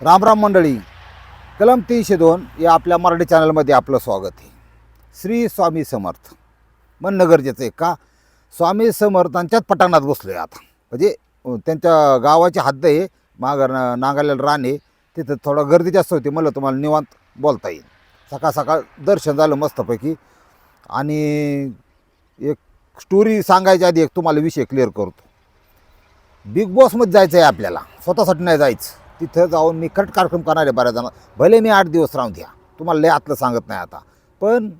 राम राम मंडळी. कलम तीनशे दोन या आपल्या मराठी चॅनलमध्ये आपलं स्वागत आहे. श्री स्वामी समर्थ. म्हणणं गरजेचं आहे का? स्वामी समर्थांच्याच पटांगणात बसलो आहे आता. म्हणजे त्यांच्या गावाची हद्द आहे मागं ना नांगालेलं रान आहे तिथं थोडं गर्दी जास्त होती म्हणलं तुम्हाला निवांत बोलता येईल. सकाळ सकाळ दर्शन झालं मस्तपैकी. आणि एक स्टोरी सांगायच्या आधी एक तुम्हाला विषय क्लिअर करतो. बिग बॉसमध्ये जायचं आहे आपल्याला. स्वतःसाठी नाही जायचं. तिथं जाऊन मी कट कार्यक्रम करणार आहे बऱ्याच जण भले मी आठ दिवस राहून द्या. तुम्हाला लय आतलं सांगत नाही आता. पण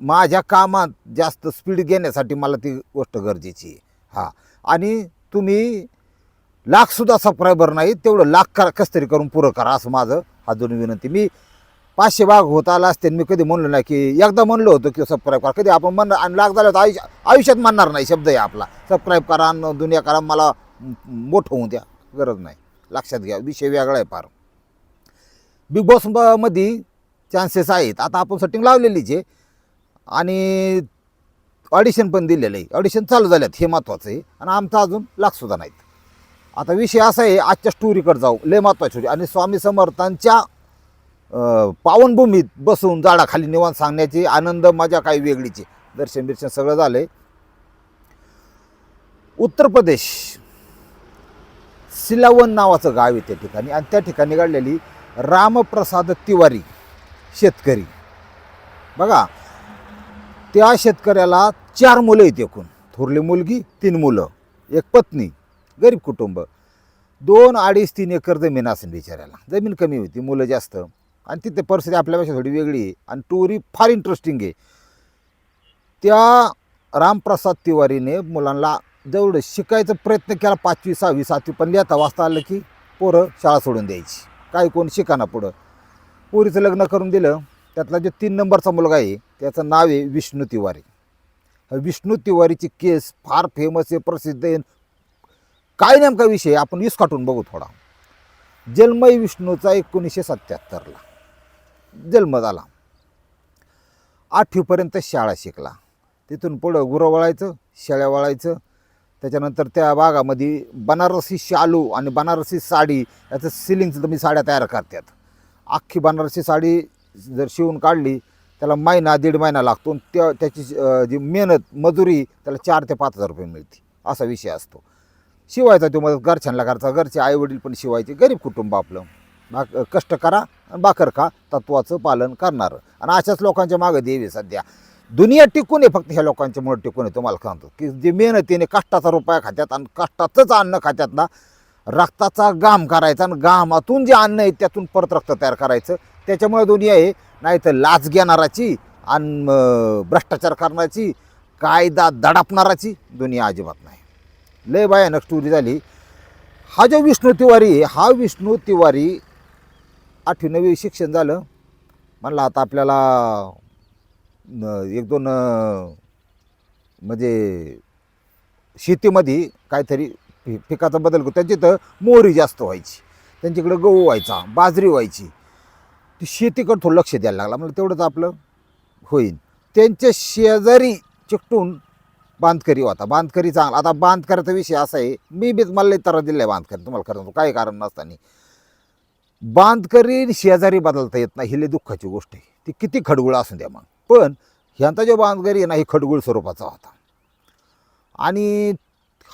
माझ्या कामात जास्त स्पीड घेण्यासाठी मला ती गोष्ट गरजेची आहे. हां. आणि तुम्ही लाखसुद्धा सबस्क्रायबर नाही तेवढं लाख करा कसं तरी करून पुरं करा असं माझं हा दोन विनंती. मी पाचशे भाग होत आला असते मी कधी म्हणलो नाही की एकदा म्हणलो होतो की सबस्क्राईब करा. कधी आपण म्हणणार आणि लाख झालं तर आयुष्य आयुष्यात म्हणणार नाही शब्द आहे आपला. सबस्क्राईब करा आणि दुनिया करा मला मोठं होऊ द्या. गरज नाही. लक्षात घ्या विषय वेगळा आहे फार. बिग बॉस ब- मध्ये चान्सेस आहेत. आता आपण सेटिंग लावलेलीच आहे. आणि ऑडिशन पण दिलेलं आहे. ऑडिशन चालू झाल्यात हे महत्त्वाचं आहे. आणि आमचं अजून लाखसुद्धा नाहीत. आता विषय असा आहे आजच्या स्टोरीकडे जाऊ. लय महत्त्वाची होती आणि स्वामी समर्थांच्या पावनभूमीत बसून झाडाखाली निवांत सांगण्याची आनंद मजा काही वेगळीची दर्शन बिर्शन सगळं झालं आहे उत्तर प्रदेश सिलावन नावाचं गाव आहे त्या ठिकाणी. आणि त्या ठिकाणी घडलेली रामप्रसाद तिवारी शेतकरी. बघा त्या शेतकऱ्याला चार मुलं आहेत एकूण. थोरली मुलगी तीन मुलं एक पत्नी गरीब कुटुंब. दोन अडीच तीन एकर जमीन असेल बिचाऱ्याला. जमीन कमी होती मुलं जास्त. आणि तिथे परिस्थिती आपल्यापेक्षा थोडी वेगळी आहे. आणि टोरी फार इंटरेस्टिंग आहे. त्या रामप्रसाद तिवारीने मुलांना जेवढं शिकायचा प्रयत्न केला पाचवी सहावी सातवी पण लिहिता वाचता आलं की पोरं शाळा सोडून द्यायची. काही कोण शिकाना पुढं? पोरीचं लग्न करून दिलं त्यातला जो तीन नंबरचा मुलगा आहे त्याचं नाव आहे विष्णू तिवारी. विष्णू तिवारीची केस फार फेमस आहे प्रसिद्ध आहे. काय नेमका विषय आपण वीस बघू थोडा. जन्मय विष्णूचा एकोणीसशे सत्याहत्तरला. जन्म झाला. आठवीपर्यंत शाळा शिकला. तिथून पुढं गुरं वळायचं शेळ्या वळायचं त्याच्यानंतर त्या भागामध्ये बनारसी शालू आणि बनारसी साडी याचं सिलिंगचं तुम्ही साड्या तयार करतात. अख्खी बनारसी साडी जर शिवून काढली त्याला महिना दीड महिना लागतो आणि त्या त्याची जी मेहनत मजुरी त्याला चार ते पाच हजार रुपये मिळते. असा विषय असतो. शिवायचा तो मग घरच्यांना करायचा. घरचे आईवडील पण शिवायचे. गरीब कुटुंब आपलं. बा कष्ट करा आणि बाकर का तत्वाचं पालन करणार. आणि अशाच लोकांच्या मागं देवी सध्या. दुनिया टिकून आहे फक्त ह्या लोकांच्यामुळे टिकून आहे तुम्हाला सांगतो. की जे मेहनतीने कष्टाचा रुपया खात्यात आणि कष्टाचंच अन्न खात्यात ना रक्ताचा घाम करायचा आणि घामातून जे अन्न आहे त्यातून परत रक्त तयार करायचं. त्याच्यामुळे दुनिया आहे नाही तर लाच घेणाराची आणि भ्रष्टाचार करणाराची कायदा दडापणाराची दुनिया अजिबात नाही. लय भयानक स्टोरी झाली. हा जो विष्णू तिवारी आहे हा विष्णू तिवारी आठवी नवी शिक्षण झालं. म्हणलं आता आपल्याला एक दोन म्हणजे शेतीमध्ये काहीतरी पि पिकाचा बदल करतो त्यांची तर मोहरी जास्त व्हायची. त्यांच्याकडे गहू व्हायचा बाजरी व्हायची. ती शेतीकडे थोडं लक्ष द्यायला लागला. म्हणजे तेवढंच आपलं होईल. त्यांच्या शेजारी चिकटून बांधकरी होता. बांधकरी चांगला. आता बांधकऱ्याचा विषय असा आहे. मी बीच मला तर दिलं आहे बांधकरी. तुम्हाला खरं सांगतो काही कारण नसताना. बांधकरी शेजारी बदलता येत नाही. ही दुःखाची गोष्ट आहे. ती किती खडगुळ असून द्या मग. पण ह्यांचा जो बांधकरी आहे ना ही खडगुळ स्वरूपाचा होता. आणि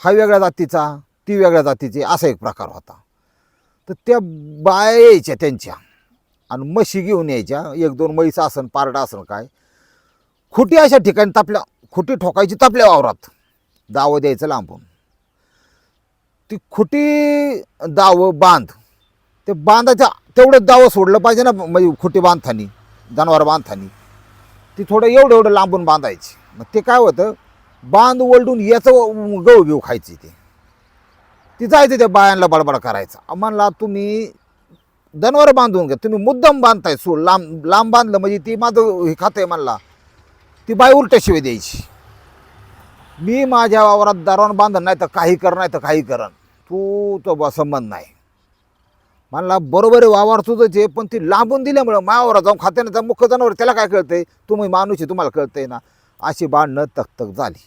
हा वेगळ्या जातीचा ती वेगळ्या जातीची असा एक प्रकार होता. तर त्या बाया यायच्या त्यांच्या आणि म्हशी घेऊन यायच्या. एक दोन म्हैस आसन पारडा आसन काय. खुटी अशा ठिकाणी तापल्या खुटी ठोकायची तापल्या वावरात. दावं द्यायचं लांबून. ती खुटी दावं बांध ते बांधाच्या तेवढं दावं सोडलं पाहिजे ना म्हणजे खुटी बांधतानी जनावर बांधतानी. ती थोडं एवढं एवढं लांबून बांधायची. मग ते काय होतं बांध ओलडून याचं गहू बिऊ खायची ते. ती जायचं त्या बायांना बडबड करायचं. म्हणला तुम्ही जनावर बांधून घ्या. तुम्ही मुद्दाम बांधताय सो लांब लांब बांधलं म्हणजे ती माझं हे खातं आहे म्हणला. ती बाय उलट्या शिवाय द्यायची. मी माझ्या वावरात दारवण बांधन नाही तर काही कर नाही तर काही करण तू तो संबंध नाही. म्हणला बरोबर आहे वावर तुझंच आहे पण ती लांबून दिल्यामुळं मायावर जाऊन खात्याने जाऊन मुख्य जनावर त्याला काय कळतंय? तुम्ही माणूस आहे तुम्हाला कळतंय ना. अशी भांडणं तकतक झाली.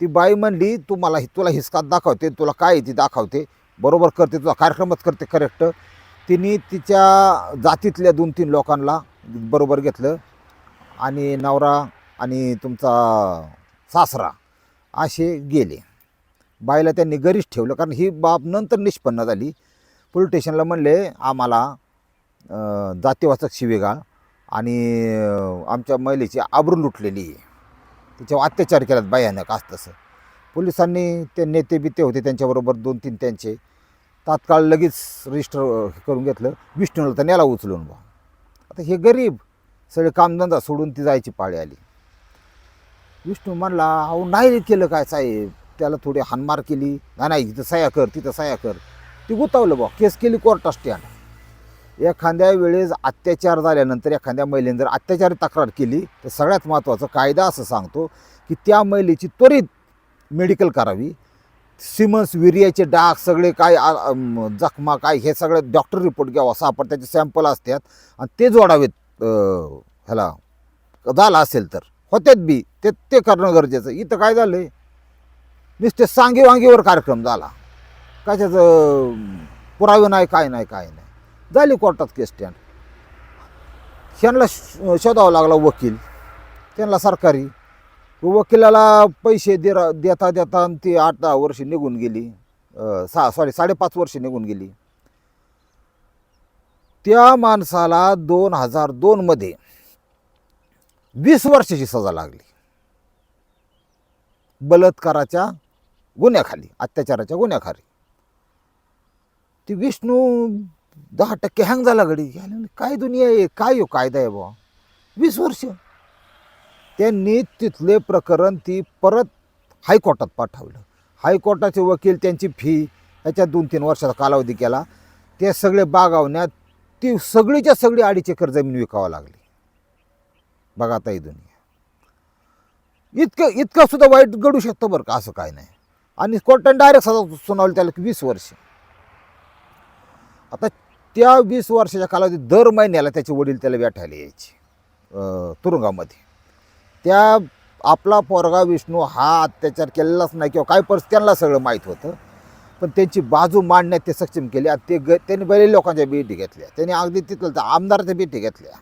ती बाई म्हणली तू मला तुला हिसकात दाखवते तुला काय आहे ती दाखवते. बरोबर करते तुझा कार्यक्रमच करते करेक्ट तिने तिच्या जातीतल्या दोन तीन लोकांना बरोबर घेतलं. आणि नवरा आणि तुमचा सासरा असे गेले. बाईला त्यांनी घरीच ठेवलं कारण ही बाब नंतर निष्पन्न झाली. पोलीस स्टेशनला म्हणले आम्हाला जातीवाचक शिवेगाळ आणि आमच्या महिलेची आबरू लुटलेली आहे. तिच्यावर अत्याचार केलात भयानक आज तसं. पोलिसांनी ते नेते बिते होते त्यांच्याबरोबर दोन तीन त्यांचे. तात्काळ लगेच रजिस्टर करून घेतलं. विष्णूला तर नेला उचलून बा आता हे गरीब सगळे कामधंदा सोडून ती जायची पाळी आली. विष्णू म्हणला अहो नाही केलं काय साहेब? त्याला थोडी हानमार केली. नाही नाही तिथं साया कर तिथं साया कर. ती गुतावलं बा केस केली कोर्टात स्टँड एखाद्या वेळेस अत्याचार झाल्यानंतर एखाद्या महिलेने जर अत्याचारी तक्रार केली तर सगळ्यात महत्त्वाचं कायदा असं सांगतो की त्या महिलेची त्वरित मेडिकल करावी. सिमन्स विरियाचे डाग सगळे काय जखमा काय हे सगळं डॉक्टर रिपोर्ट घ्यावा. सापड त्याचे सॅम्पल असतात आणि ते जोडावेत ह्याला. झालं असेल तर. होत्यात बी. ते ते करणं गरजेचं. इथं काय झालं आहे नुसते सांगीवांगीवर कार्यक्रम झाला. कशाचं पुरावे नाही काय नाही काय नाही. झाली कोर्टात केस स्टँड त्यांना श- शोधावा लागला वकील. त्यांना सरकारी. वकिलाला पैसे दे देता देता आणि ती आठ दहा वर्ष निघून गेली. सहा सॉरी साडेपाच वर्ष निघून गेली. त्या माणसाला दोन हजार दोनमध्ये वीस वर्षाची सजा लागली. बलात्काराच्या गुन्ह्याखाली अत्याचाराच्या गुन्ह्याखाली. ती विष्णू दहा टक्के हँग झाला घडी याला म्हणलं, काय दुनिया आहे? काय हो कायदा आहे बुवा? वीस वर्ष. त्यांनी तिथले प्रकरण ती परत हायकोर्टात पाठवलं. हायकोर्टाचे वकील त्यांची फी याच्यात दोन तीन वर्षाचा कालावधी केला. ते सगळे बागावण्यात ती सगळीच्या सगळी अडीच एकर जमीन विकावं लागली. बघा आता ही दुनिया. इतकं इतकं सुद्धा वाईट घडू शकतं बरं का? असं काय नाही. आणि कोर्टाने डायरेक्ट सजा सुनावली त्याला की वीस वर्ष. आता त्या वीस वर्षाच्या कालावधीत दर महिन्याला त्याचे वडील त्याला व्याठायला यायचे तुरुंगामध्ये. त्या आपला पोरगा विष्णू हा अत्याचार केलेलाच नाही किंवा काय परिस्थिती त्यांना सगळं माहीत होतं. पण त्यांची बाजू मांडण्यात ते सक्षम केले आणि ते ग त्यांनी बरे लोकांच्या भेटी घेतल्या. त्यांनी अगदी तिथलं तर आमदाराच्या भेटी घेतल्या.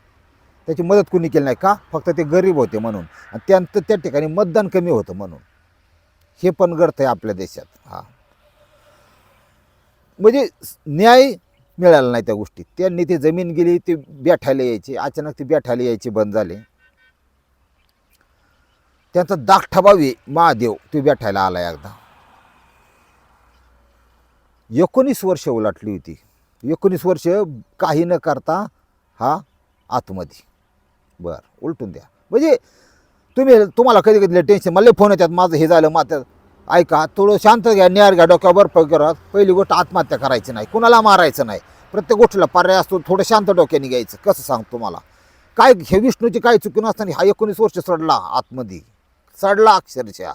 त्याची मदत कुणी केली नाही का? फक्त ते गरीब होते म्हणून. आणि त्यानंतर त्या ठिकाणी मतदान कमी होतं म्हणून. हे पण घडतं आहे आपल्या देशात. हा. म्हणजे न्याय मिळाला नाही त्या गोष्टीत त्यांनी ती जमीन गेली ती बेठायला यायची. अचानक ती बेठायला यायची बंद झाले. त्यांचा दाखठा भावी महादेव तो बेठायला आला एकदा. एकोणीस वर्ष उलाटली होती. एकोणीस वर्ष काही न करता हा आतमध्ये. बरं उलटून द्या. म्हणजे तुम्ही तुम्हाला कधी कधी टेन्शन मला फोन येतात माझं हे झालं माझं ऐका थोडं शांत घ्या न्यार घ्या डोक्यावर बर्फ करा. पहिली गोष्ट आत्महत्या करायची नाही. कुणाला मारायचं नाही. प्रत्येक गोष्टीला पर्याय असतो थोडं शांत डोक्याने घ्यायचं. कसं सांगतो तुम्हाला? काय हे विष्णूची काय चुकी नसताना हा एकोणीस वर्ष सडला आतमध्ये. सडला अक्षरशः.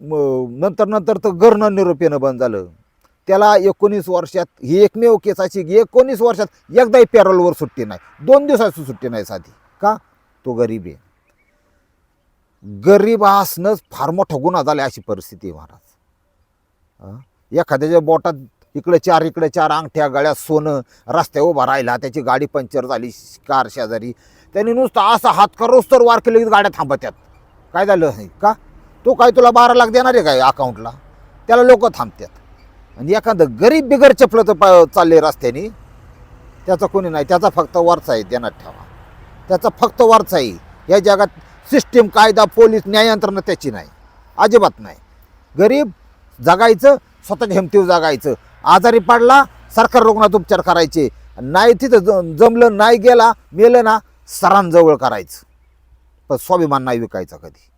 नंतर नंतर तर गरणं निरोप बंद झालं. त्याला एकोणीस वर्षात ही एकमेव केस अशी की एकोणीस वर्षात एकदाही पॅरोलवर सुट्टी नाही. दोन दिवसाची सुट्टी नाही साधी. का? तो गरीब आहे. गरीब असणंच फार मोठा गुन्हा झाला अशी परिस्थिती आहे महाराज. एखाद्याच्या बोटात इकडे चार इकडे चार अंगठ्या गळ्यात सोनं रस्त्यावर उभा राहिला त्याची गाडी पंक्चर झाली कार शेजारी. त्यांनी नुसतं असा हात करोस तर वार केले की गाड्या थांबत्यात. काय झालं का? तो काय तुला बारा लाख देणार आहे काय अकाउंटला त्याला लोक थांबतात आणि एखादं गरीब बिगर चपलं तर पा- चालले रस्त्याने. त्याचा कोणी नाही त्याचा फक्त वरचा आहे देण्यात ठेवा. त्याचा फक्त वारसा आहे. या जगात सिस्टीम कायदा पोलीस न्याय यंत्रणा त्याची नाही. अजिबात नाही. गरीब जगायचं स्वतःच्या हिमतीवर जगायचं. आजारी पडला सरकार रुग्णात उपचार करायचे. नाही तिथं जमलं नाही गेला मेलं ना सरांजवळ करायचं. पण स्वाभिमान नाही विकायचा कधी.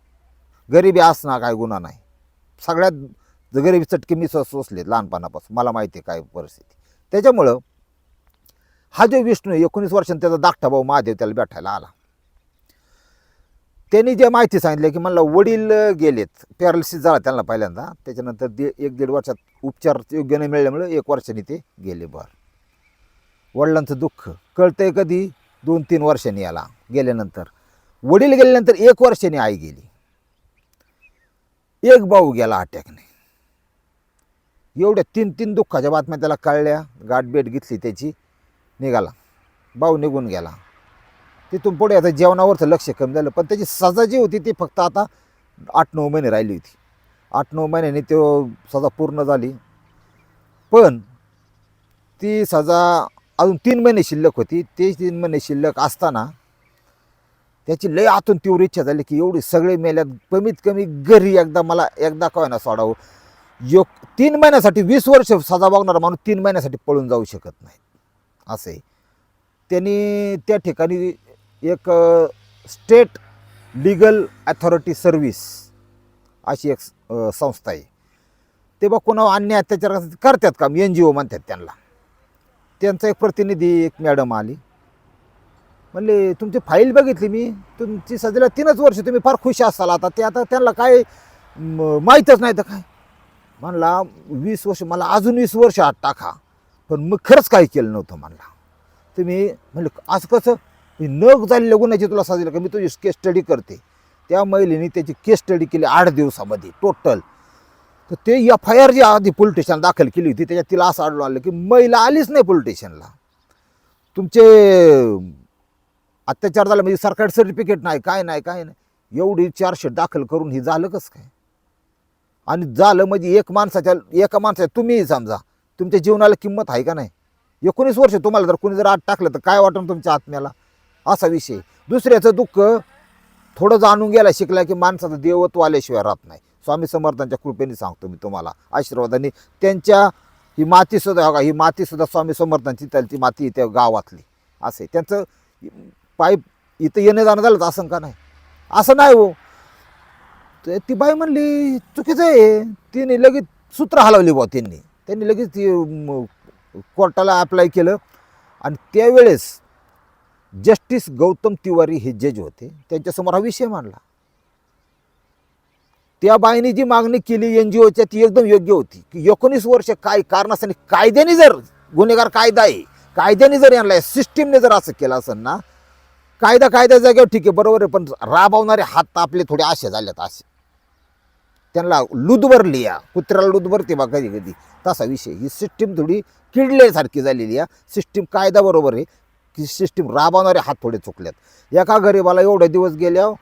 गरिबी असणार काय गुन्हा नाही. सगळ्यात गरिबी चटके मी सोसले लहानपणापासून. मला माहिती आहे काय परिस्थिती. त्याच्यामुळं हा जो विष्णू आहे, एकोणीस वर्षांनी त्याचा दाखटा भाऊ महादेव त्याला भेटायला आला. त्यांनी जे माहिती सांगितलं की मला वडील गेलेत. पॅरालिसिस झाला त्यांना पहिल्यांदा. त्याच्यानंतर दे एक दीड वर्षात उपचार योग्य नाही मिळाल्यामुळे एक वर्षाने ते गेले बर. वडिलांचं दुःख. कळतंय कधी? दोन तीन वर्षांनी याला गेल्यानंतर. वडील गेल्यानंतर एक वर्षाने आई गेली. एक भाऊ गेला अटॅकने एवढ्या तीन तीन दुःखाच्या बातम्या त्याला कळल्या. गाठभेट घेतली त्याची. निघाला. भाऊ निघून गेला. तिथून पुढे आता जेवणावरचं लक्ष कमी झालं. पण त्याची सजा जी होती ती फक्त आता आठ नऊ महिने राहिली होती. आठ नऊ महिन्याने तो सजा पूर्ण झाली. पण ती सजा अजून तीन महिने शिल्लक होती. ते तीन महिने शिल्लक असताना त्याची लय आतून तीव्र इच्छा झाली की एवढी सगळे मेल्यात कमीत कमी घरी एकदा मला एकदा काय ना सोडावं. योग तीन महिन्यासाठी वीस वर्ष सजा बघणारा माणूस तीन महिन्यासाठी पळून जाऊ शकत नाही. असे त्यांनी त्या ठिकाणी एक स्टेट लिगल ॲथॉरिटी सर्व्हिस अशी एक संस्था आहे. ते बघ कोणा अन्य अत्याचार करतात काम एन जी ओ म्हणतात त्यांना. त्यांचा एक प्रतिनिधी एक मॅडम आली. म्हणले तुमची फाईल बघितली मी तुमची सध्याला तीनच वर्ष तुम्ही फार खुश असाल आता ते आता त्यांना काय म, माहीतच नाही तर काय? म्हणला वीस वर्ष मला अजून वीस वर्ष आत टाका पण मग खरंच काही केलं नव्हतं म्हणला. तुम्ही म्हणलं असं कसं न झालेल्या गुन्ह्याची तुला साजरी का? मी तुझी केस स्टडी करते. त्या महिलेने त्याची केस स्टडी केली आठ दिवसामध्ये टोटल तर ते एफ आय आर जी आधी पोलीस स्टेशन दाखल केली होती त्याच्यात तिला असं आढळून आलं की महिला आलीच नाही पोलीस स्टेशनला तुमचे अत्याचार झाला म्हणजे सरकारी सर्टिफिकेट नाही काय नाही काय नाही. एवढी चारशे दाखल करून हे झालं कसं काय? आणि झालं म्हणजे एक माणसाच्या एका माणसाच्या तुम्हीही समजा तुमच्या जीवनाला किंमत आहे का नाही? एकोणीस वर्ष तुम्हाला जर कोणी जर आत टाकलं तर काय वाटून तुमच्या आत्म्याला? असा विषय. दुसऱ्याचं दुःख थोडं जाणून गेला शिकला की माणसाचं देवत्व आल्याशिवाय राहत नाही. स्वामी समर्थांच्या कृपेने सांगतो मी तुम्हाला. आशीर्वादाने त्यांच्या ही मातीसुद्धा ही मातीसुद्धा स्वामी समर्थांची ती माती त्या गावातली. असे त्यांचं पाईप इथं येणं जाणं झालं तर असं का नाही? असं नाही हो. तर ती बाई म्हणली चुकीचं आहे तिने लगेच सूत्र हलवली बुवा त्यांनी. त्यांनी लगेच ती कोर्टाला अप्लाय केलं. आणि त्यावेळेस जस्टिस गौतम तिवारी हे जज होते. त्यांच्यासमोर हा विषय मांडला. त्या बाईने जी मागणी केली एन जी ओच्या ती एकदम योग्य होती. की एकोणीस वर्ष काय कारण असताना कायद्याने जर गुन्हेगार कायदा आहे कायद्याने जर यांना सिस्टीमने जर असं केलं असेल ना कायदा कायदा जागेवर ठीक आहे बरोबर आहे पण राबवणारे हात आपले थोडे असे झालेत असे. त्यांना लुदवर लिया कुत्र्याला लुदवर ते बा कधी कधी. तसा विषय. ही सिस्टीम थोडी किडल्यासारखी झालेली आहे. सिस्टीम कायदा बरोबर आहे. की सिस्टीम राबवणारे हात थोडे चुकलेत. एका गरीबाला एवढे दिवस गेल्यावर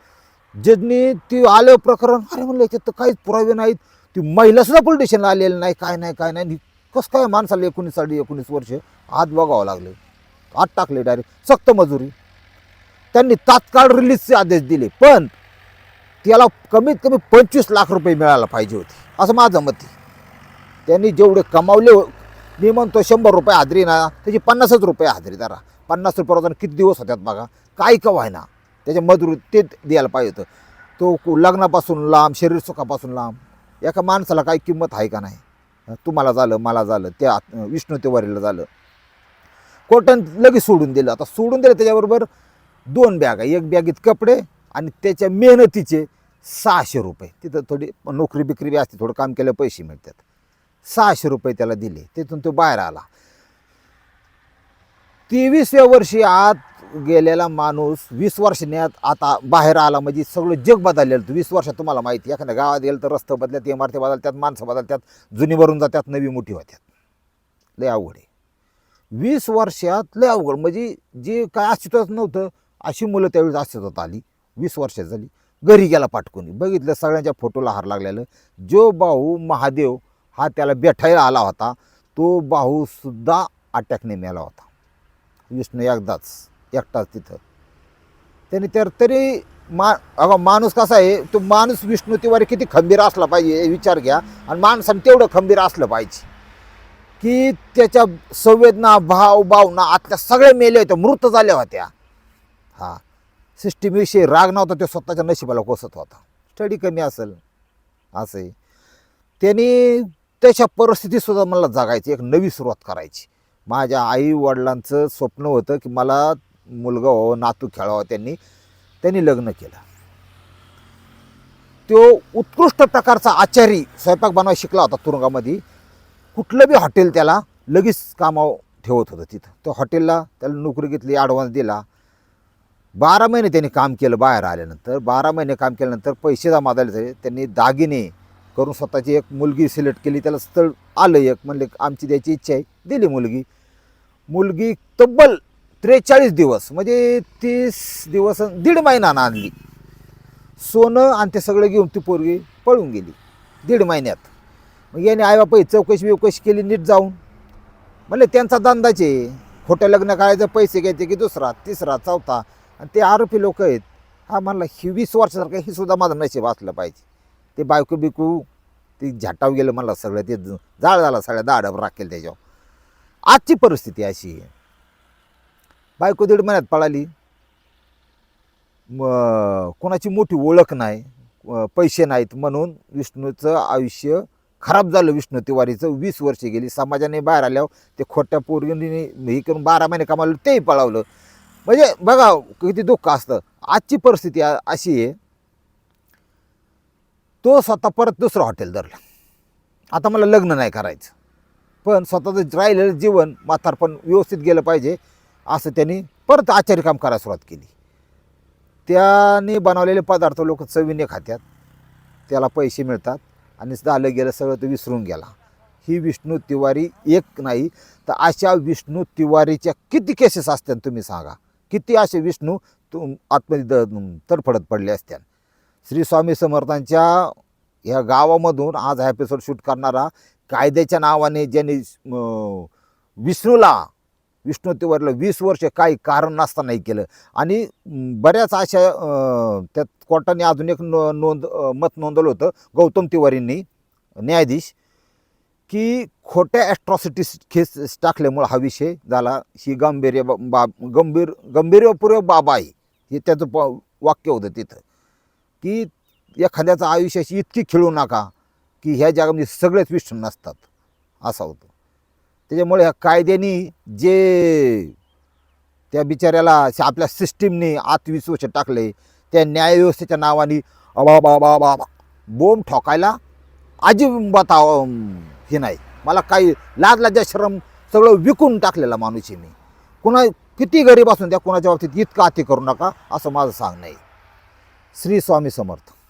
जजनी ती आलं प्रकरण अरे म्हणलं याच्यात तर काहीच पुरावे नाहीत. ती महिलासुद्धा पोलीस आलेली नाही काय नाही काय नाही. कसं काय माणसाला एकोणीस साडे एकोणीस वर्ष आत बघावं लागले? आत टाकले डायरेक्ट सक्त मजुरी. त्यांनी तात्काळ रिलीजचे आदेश दिले. पण त्याला कमीत कमी पंचवीस लाख रुपये मिळायला पाहिजे होते. असं माझं मत आहे. त्यांनी जेवढे कमावले मी म्हणतो शंभर रुपये हादरी ना त्याची पन्नासच रुपये हाजरी धरा. पन्नास रुपये जाऊन किती दिवस होत्यात बघा. काय का व्हायना. त्याच्या मजुरी ते द्यायला पाहिजे होतं. तो कु- लग्नापासून लांब शरीर सुखापासून लांब एका माणसाला काही किंमत आहे का नाही? तुम्हाला झालं मला झालं त्या विष्णू तिवारीला झालं. कोटन लगेच सोडून दिलं. आता सोडून दिलं त्याच्याबरोबर दोन बॅगा एक बॅगीत कपडे आणि त्याच्या मेहनतीचे सहाशे रुपये. तिथं थोडी नोकरी बिकरी बी असते थोडं काम केलं पैसे मिळतात. सहाशे रुपये त्याला दिले. तिथून तो बाहेर आला. तेवीसव्या वर्षी आत गेलेला माणूस वीस वर्षाने आता बाहेर आला. म्हणजे सगळं जग बदललेलं वीस वर्षात तुम्हाला माहिती आहे, एखाद्या गावात गेलं तर रस्ते बदलतात इमारती बदलतात माणसं बदलतात जुनी भरून जातात नवी मोठी होत्यात लय अवघड आहे. वीस वर्षात लय अवघड. म्हणजे जे काय अस्तित्वात नव्हतं अशी मुलं त्यावेळेस अस्तित्वात आली. वीस वर्षात झाली. घरी गेला पाटकुनी बघितलं सगळ्यांच्या फोटोला हार लागलेलं. जो भाऊ महादेव हा त्याला बेठायला आला होता. तो भाऊसुद्धा अटॅकने मेला होता. विष्णू एकदाच एकटाच तिथं. त्याने तर तरी मा अगं माणूस कसा आहे तो माणूस विष्णू तिवारी किती खंबीर असला पाहिजे विचार घ्या. आणि माणसाने तेवढं खंबीर असलं पाहिजे. की त्याच्या संवेदना भाव भावना आतल्या सगळ्या मेल्या होत्या मृत झाल्या होत्या. हा. सिस्टीमविषयी राग नव्हता तो स्वतःच्या नशिबाला कोसत होता. स्टडी कमी असेल. असं आहे. त्यांनी त्याच्या परिस्थितीतसुद्धा मला जगायची एक नवी सुरुवात करायची. माझ्या आई वडिलांचं स्वप्न होतं की मला मुलगा व्हावं नातू खेळावं त्यांनी. त्यांनी लग्न केलं. तो उत्कृष्ट प्रकारचा आचारी स्वयंपाक बनवायला शिकला होता तुरुंगामध्ये. कुठलं बी हॉटेल त्याला लगेच कामावर ठेवत होतं तिथं. तो हॉटेलला त्याला नोकरी घेतली ॲडव्हान्स दिला. बारा महिने त्यांनी काम केलं बाहेर आल्यानंतर. बारा महिने काम केल्यानंतर पैसे जमा झाले त्यांनी दागिने करून स्वतःची एक मुलगी सिलेक्ट केली त्याला स्थळ आलं एक म्हणले आमची द्यायची इच्छा आहे. दिली मुलगी. मुलगी तब्बल त्रेचाळीस दिवस म्हणजे तीस दिवस दीड महिन्यानं आणली. सोनं आणि ते सगळं घेऊन ती पोरगी पळून गेली दीड महिन्यात. मग याने आईबापाई चौकशी बिवकशी केली नीट जाऊन. म्हणले त्यांचा धंदाच आहे. खोटं लग्न करायचं पैसे घ्यायचे की दुसरा तिसरा चौथा. आणि ते आरोपी लोक आहेत. हा म्हणला ही वीस वर्षासारखं हे सुद्धा माझं नशीब असलं पाहिजे. ते बायको बिकू ते झटाव गेलं मला सगळं ते जाळ झाला सगळ्या दाडं राखेल त्याच्यावर. आजची परिस्थिती अशी आहे. बायको दीड महिन्यात पळाली. म कोणाची मोठी ओळख नाही पैसे नाहीत म्हणून विष्णूचं आयुष्य खराब झालं. विष्णू तिवारीचं वीस वर्षे गेली. समाजाने बाहेर आल्यावर ते खोट्या पोरगीने हे करून बारा महिने कमावलं तेही पळावलं. म्हणजे बघा किती दुःख असतं. आजची परिस्थिती अशी आहे. तो स्वतः परत दुसरं हॉटेल धरलं. आता मला लग्न नाही करायचं. पण स्वतःचं राहिलेलं जीवन म्हातारपण व्यवस्थित गेलं पाहिजे असं त्यांनी परत आचार्य काम करायला सुरुवात केली. त्याने बनवलेले पदार्थ लोक चवीने खात्यात. त्याला पैसे मिळतात आणि झालं गेलं सगळं तो विसरून गेला. ही विष्णू तिवारी एक नाही तर अशा विष्णू तिवारीच्या किती केसेस असतात तुम्ही सांगा. किती असे विष्णू तुम आतमध्ये द- तडफडत पडले असत्या श्री स्वामी समर्थांच्या ह्या गावामधून आज हा एपिसोड शूट करणारा कायद्याच्या नावाने ज्यांनी विष्णूला विष्णू तिवारीला वीस वर्ष काही कारण नसताना नाही केलं. आणि बऱ्याच अशा त्यात कोर्टाने अजून एक नो नोंद मत नोंदवलं होतं गौतम तिवारींनी न्यायाधीश की खोट्या ॲस्ट्रॉसिटीस केस टाकल्यामुळं हा विषय झाला. ही गांभीर्य बा बाब गंभीर गंभीर्यपूर्वक बाब आहे हे त्याचं प वाक्य होतं तिथं. की एखाद्याचं आयुष्याशी इतकी खेळू नका की ह्या जगामध्ये सगळेच विष्णू नसतात. असं होतं. त्याच्यामुळे ह्या कायद्याने जे त्या बिचाऱ्याला आपल्या सिस्टीमने आत्मविश्वास टाकले त्या न्यायव्यवस्थेच्या नावाने अबा बा बा बा बोंब ठोकायला अजिबात हे नाही. मला काही लाज लाजा श्रम सगळं विकून टाकलेला माणूस मी. कुणा किती गरीब असून त्या कुणाच्या बाबतीत इतकं अति करू नका असं माझं सांगणं आहे. श्री स्वामी समर्थ.